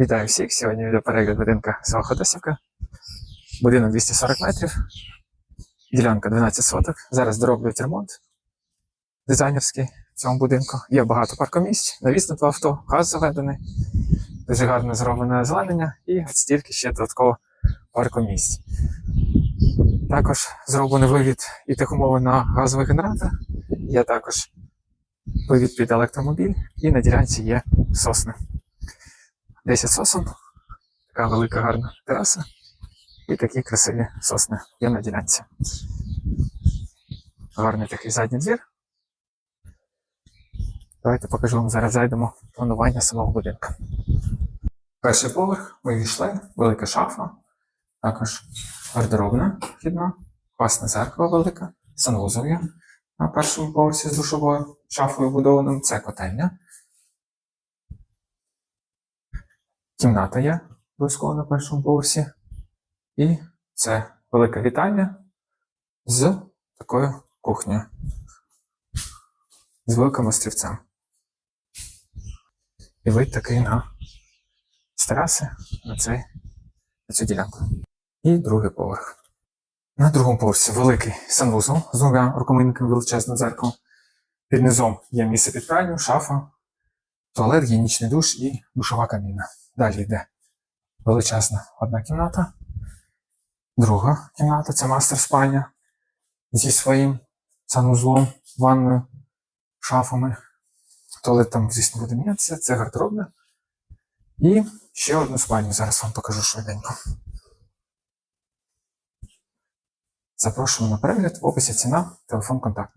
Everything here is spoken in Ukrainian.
Вітаю всіх! Сьогодні відеоперегляд будинка село Ходосівка. Будинок 240 метрів, ділянка 12 соток. Зараз дороблюють ремонт дизайнерський в цьому будинку. Є багато паркомісць, навіс на два авто, газ заведений, дуже гарно зроблене озеленення і стільки ще додатково паркомісць. Також зроблений вивід і техумови на газовий генератор. Є також вивід під електромобіль, і на ділянці є сосни. 10 сосен, така велика гарна тераса і такі красиві сосни є на ділянці. Гарний такий задній двір. Давайте покажу вам зараз зайдемо планування самого будинку. Перший поверх ми війшли, велика шафа, також гардеробна вхідна, класне зеркало велике, санвузол на першому поверсі з душовою шафою вбудованим. Це котельня. Кімната є обов'язково на першому поверсі. І це велика вітальня з такою кухнею. З великим острівцем. І вид такий на з тераси на, цей, на цю ділянку. І другий поверх. На другому поверсі великий санвузол з двома рукомийниками величезним дзеркалом. Під низом є місце під пральню, шафа, туалет, гігієнічний душ і душова каміна. Далі йде величезна одна кімната. Друга кімната це мастер спальня зі своїм санузлом, ванною, шафами. Туалет там, звісно, буде мінятися, це гардеробна. І ще одну спальню зараз вам покажу швиденько. Запрошую на перегляд, в описі ціна, телефон контакт.